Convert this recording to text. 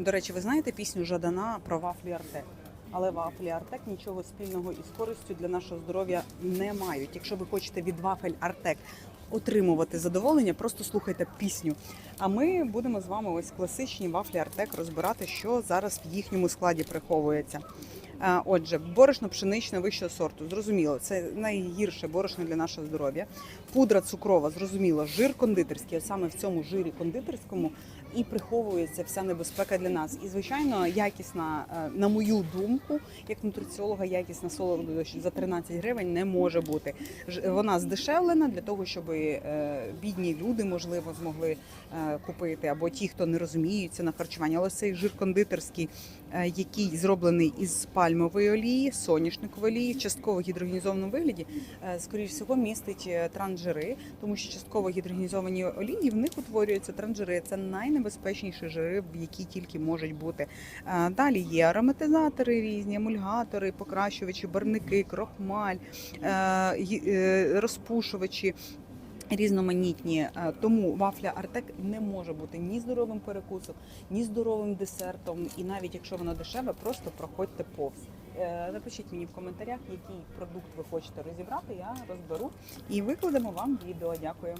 До речі, ви знаєте пісню Жадана про вафлі Артек? Але вафлі Артек нічого спільного із користю для нашого здоров'я не мають. Якщо ви хочете від вафель Артек отримувати задоволення, просто слухайте пісню. А ми будемо з вами ось класичні вафлі Артек розбирати, що зараз в їхньому складі приховується. Отже, борошно пшеничне вищого сорту, зрозуміло, це найгірше борошно для нашого здоров'я. Пудра цукрова, зрозуміло, жир кондитерський, от саме в цьому жирі кондитерському і приховується вся небезпека для нас. І звичайно, якісна, е, на мою думку, як нутриціолога, якісна солодощ за 13 гривень не може бути. Вона здешевлена для того, щоб е, бідні люди можливо змогли е, купити, або ті, хто не розуміються на харчуванні. Але цей жир кондитерський, який зроблений із пальмової олії, соняшникової олії, частково гідрогенізованому вигляді, е, скоріш всього містить е, трансжири, тому що частково гідрогенізовані олії в них утворюються трансжири. Це найнебезпечніші жири, в які тільки можуть бути. Е, Далі є ароматизатори різні, емульгатори, покращувачі, барвники, крохмаль, розпушувачі. Різноманітні, Е, тому вафля Артек не може бути ні здоровим перекусом, ні здоровим десертом. І навіть якщо воно дешеве, просто проходьте повз. Е, Напишіть мені в коментарях, який продукт ви хочете розібрати. Я розберу і викладемо вам відео. Дякую.